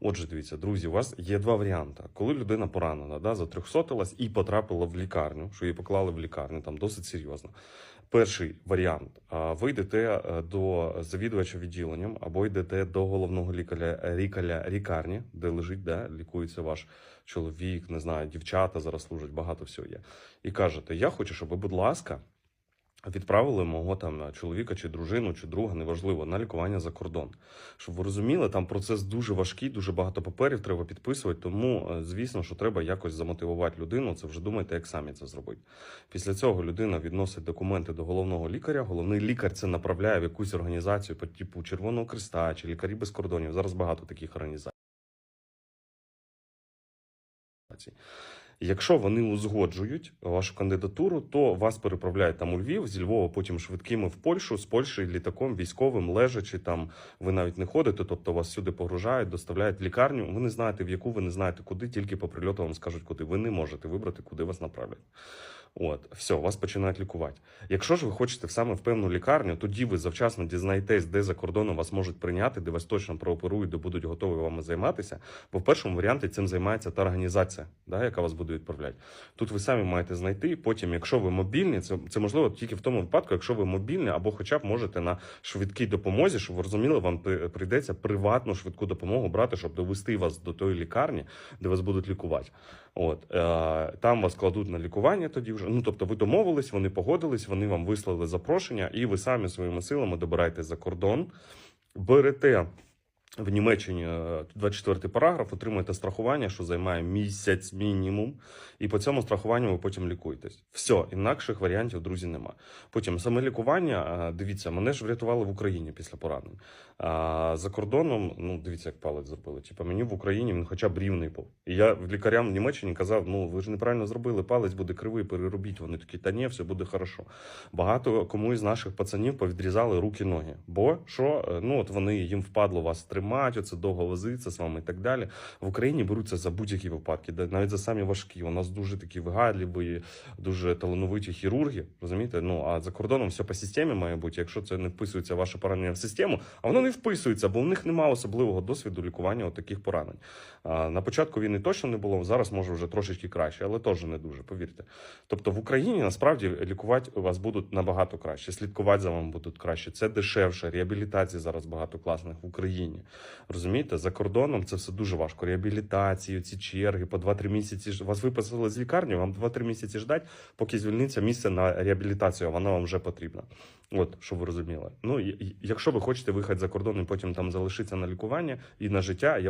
Отже, дивіться, друзі, у вас є два варіанти. Коли людина поранена, да, затрьохсотилась і потрапила в лікарню, що її поклали в лікарню, там досить серйозно. Перший варіант: ви йдете е, до завідувача відділенням або йдете до головного лікаря лікаря лікарні, де лежить, де лікується ваш чоловік, не знаю, дівчата зараз служать, багато всього є. І кажете: Я хочу, щоб ви, будь ласка, відправили мого там чоловіка чи дружину, чи друга, неважливо, на лікування за кордон. Щоб ви розуміли, там процес дуже важкий, дуже багато паперів треба підписувати. Тому, е, звісно, що треба якось замотивувати людину. Це вже думайте, як самі це зробити. Після цього людина відносить документи до головного лікаря. Головний лікар це направляє в якусь організацію по типу Червоного Креста чи лікарі без кордонів. Зараз багато таких організацій. Якщо вони узгоджують вашу кандидатуру, то вас переправляють там у Львів, зі Львова потім швидкими в Польщу, з Польщі літаком військовим, лежачи там, ви навіть не ходите, тобто вас сюди погружають, доставляють в лікарню. Ви не знаєте в яку, ви не знаєте куди, тільки по прильоту вам скажуть, куди. Ви не можете вибрати, куди вас направлять. От, все, вас починають лікувати. Якщо ж ви хочете саме в певну лікарню, тоді ви завчасно дізнаєтесь, де за кордоном вас можуть прийняти, де вас точно прооперують, де будуть готові вами займатися. Бо в першому варіанті цим займається та організація, да, яка вас буде відправляти. Тут ви самі маєте знайти. Потім, якщо ви мобільні, це, це можливо тільки в тому випадку, якщо ви мобільні, або хоча б можете на швидкій допомозі, щоб ви розуміли, вам прийдеться приватну швидку допомогу брати, щоб довести вас до тої лікарні, де вас будуть лікувати. От е, там вас кладуть на лікування тоді вже. Ну тобто, ви домовились, вони погодились, вони вам вислали запрошення, і ви самі своїми силами добираєтесь за кордон, берете. В Німеччині е, 24 параграф, отримуєте страхування, що займає місяць мінімум, і по цьому страхуванню ви потім лікуєтесь. Все, інакших варіантів, друзі, нема. Потім саме лікування, е, дивіться, мене ж врятували в Україні після поранень. А за кордоном, ну дивіться, як палець зробили. Типа мені в Україні він хоча б рівний був. І я лікарям в Німеччині казав: ну ви ж неправильно зробили, палець буде кривий, переробіть. Вони такі, та ні, все буде хорошо. Багато кому із наших пацанів повідрізали руки, ноги. Бо що, е, ну от вони їм впадло вас тримати, оце довго возиться з вами і так далі. В Україні беруться за будь-які випадки, навіть за самі важкі. У нас дуже такі вигадливі, дуже талановиті хірурги. Розумієте? Ну а за кордоном все по системі має бути. Якщо це не вписується ваше поранення в систему, а воно не вписується, бо в них немає особливого досвіду лікування от таких поранень. А, на початку війни точно не було. Зараз може вже трошечки краще, але теж не дуже. Повірте. Тобто в Україні насправді лікувати вас будуть набагато краще, слідкувати за вами будуть краще. Це дешевше. Реабілітації зараз багато класних в Україні. Розумієте, за кордоном це все дуже важко. Реабілітацію, ці черги по 2-3 місяці. Вас виписали з лікарні, вам 2-3 місяці ждать, поки звільниться місце на реабілітацію. а Вона вам вже потрібна. От, щоб ви розуміли. Ну якщо ви хочете виїхати за кордон і потім там залишитися на лікування і на життя, я